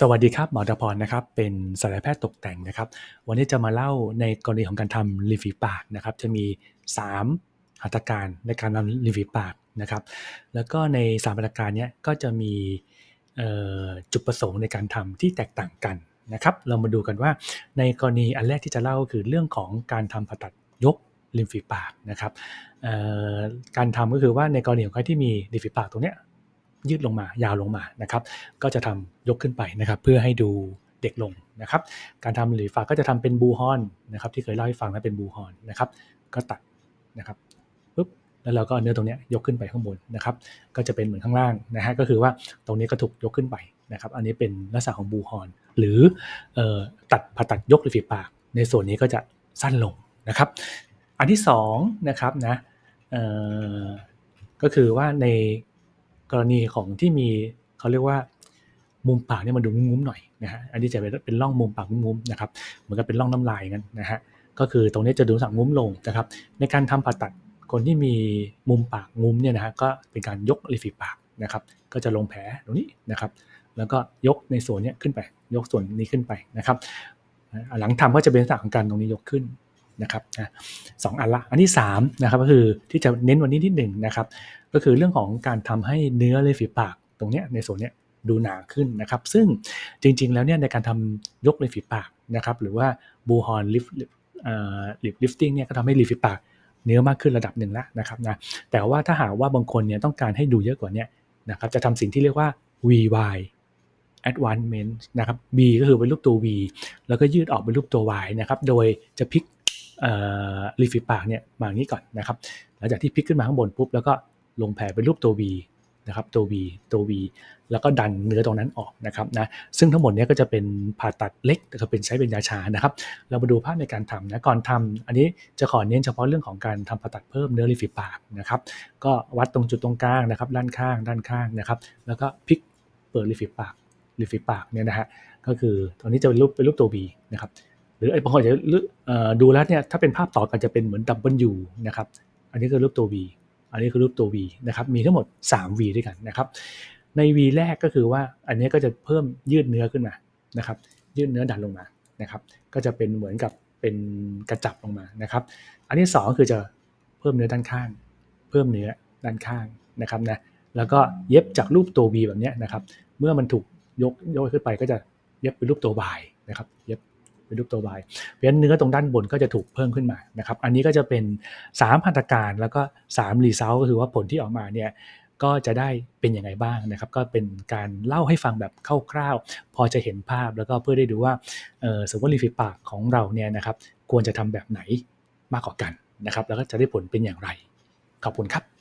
สวัสดีครับหมอดพรนะครับเป็นศัลยแพทย์ตกแต่งนะครับ วันนี้จะมาเล่าในกรณีของการทำริมฝีปากนะครับ จะมี 3 หัตถการในการทำริมฝีปากนะครับ แล้วก็ใน3หัตถการนี้ก็จะมีจุดประสงค์ในการทำที่แตกต่างกันนะครับ เรามาดูกันว่าในกรณีอันแรกที่จะเล่าคือเรื่องของการทำผ่าตัดยกริมฝีปากนะครับการทำก็คือว่าในกรณีของใครที่มีริมฝีปากตรงเนี้ ยืดลงมายาวลงมานะครับ ก็จะทำยกขึ้นไปนะครับ เพื่อให้ดูเด็กลงนะครับ การทำหรือฝากก็จะทำเป็นบูฮอนนะครับ ที่เคยเล่าให้ฟังนะเป็นบูฮอนนะครับ ก็ตัดนะครับปุ๊บแล้วเราก็เนื้อตรงนี้ยกขึ้นไปข้างบนนะครับ ก็จะเป็นเหมือนข้างล่างนะฮะก็คือว่าตรงนี้ก็ถูกยกขึ้นไปนะครับ อันนี้เป็นลักษณะของบูฮอนหรืออตัดผ่าตัดยกริมฝีปาก ในส่วนนี้ก็จะสั้นลงนะครับ อันที่สองนะครับนะก็คือว่าใน กรณีของที่มีเขาเรียกว่ามุมปากเนี่ยมันดูงุ้มๆหน่อยนะฮะอันนี้จะเป็นเป็นร่องมุมปากงุ้มๆนะครับเหมือนกับเป็นร่องน้ำลายงั้นนะฮะก็คือตรงนี้จะดูสังงุ้มลงนะครับในการทำผ่าตัดคนที่มีมุมปากงุ้มเนี่ยนะฮะก็เป็นการยกริมฝีปากนะครับก็จะลงแผลตรงนี้นะครับแล้วก็ยกในส่วนเนี้ยขึ้นไป ยกส่วนนี้ขึ้นไปนะครับหลังทำก็จะเป็นลักษณะของการตรงนี้ยกขึ้นนะครับสองอันละอันที่สามนะครับก็คือที่จะเน้นวันนี้นิดหนึ่งนะครับ ก็คือเรื่องของการทำให้เนื้อริมฝีปากตรงเนี้ยในส่วนเนี้ยดูหนาขึ้นนะครับ ซึ่งจริง ๆ แล้วเนี่ยในการทำยกริมฝีปากนะครับหรือว่าบูฮอนลิฟลิฟลิฟติ้งเนี่ยก็ทำให้ริมฝีปากเนื้อมากขึ้นระดับหนึ่งแล้วนะครับนะแต่ว่าถ้าหากว่าบางคนเนี่ยต้องการให้ดูเยอะกว่านี้นะครับจะทำสิ่งที่เรียกว่า VY advancement นะครับ B ก็คือเป็นรูปตัว V แล้วก็ยืดออกเป็นรูปตัว Y นะครับ โดยจะพลิกริมฝีปากเนี่ยมาอย่างนี้ก่อนนะครับ หลังจากที่พลิกขึ้นมาข้างบนปุ๊บแล้วก็ ลงแผ่เป็นรูปตัว V นะครับตัว V ตัว V แล้วก็ดันเนื้อตรงนั้นออกนะครับนะซึ่งทั้งหมดนี้ก็จะเป็นผ่าตัดเล็กแต่ก็เป็นใช้เป็นยาชานะครับ เรามาดูภาพในการทำนะก่อนทำอันนี้จะขอเน้นเฉพาะเรื่องของการทำผ่าตัดเพิ่มเนื้อริมฝีปากนะครับ ก็วัดตรงจุดตรงกลางนะครับ ด้านข้างด้านข้างนะครับ แล้วก็พลิกเปิดริมฝีปากริมฝีปากเนี่ยนะฮะก็คือตอนนี้จะเป็นรูปเป็นรูปตัว V นะครับหรือไอ้บางคนจะดูแล้วเนี่ยถ้าเป็นภาพต่อกันจะเป็นเหมือนดับเบิลยูนะครับอันนี้คือรูปตัว V อันนี้คือรูปตัว V นะครับมีทั้งหมด 3 V ด้วยกันนะครับใน V แรกก็คือว่าอันนี้ก็จะเพิ่มยืดเนื้อขึ้นมานะครับยืดเนื้อดันลงมานะครับก็จะเป็นเหมือนกับเป็นกระจับลงมานะครับ อันที่ 2 คือจะเพิ่มเนื้อด้านข้าง เพิ่มเนื้อด้านข้างนะครับนะแล้วก็เย็บจากรูปตัว V แบบนี้นะครับ เมื่อมันถูกยกยกขึ้นไปก็จะเย็บเป็นรูปตัว Y นะครับ เย็บ เป็นรูปตัว Y เพราะฉะนั้นเนื้อตรงด้านบนก็จะถูกเพิ่มขึ้นมานะครับอันนี้ก็จะเป็น 3 พันธการแล้วก็3รีเซลก็คือว่าผลที่ออกมาเนี่ยก็จะได้เป็นยังไงบ้างนะครับ ก็เป็นการเล่าให้ฟังแบบคร่าวๆ พอจะเห็นภาพแล้วก็เพื่อได้ดูว่าสมมติว่าริปากของเราเนี่ยนะครับ ควรจะทำแบบไหนมากกว่ากันนะครับ แล้วก็จะได้ผลเป็นอย่างไร ขอบคุณครับ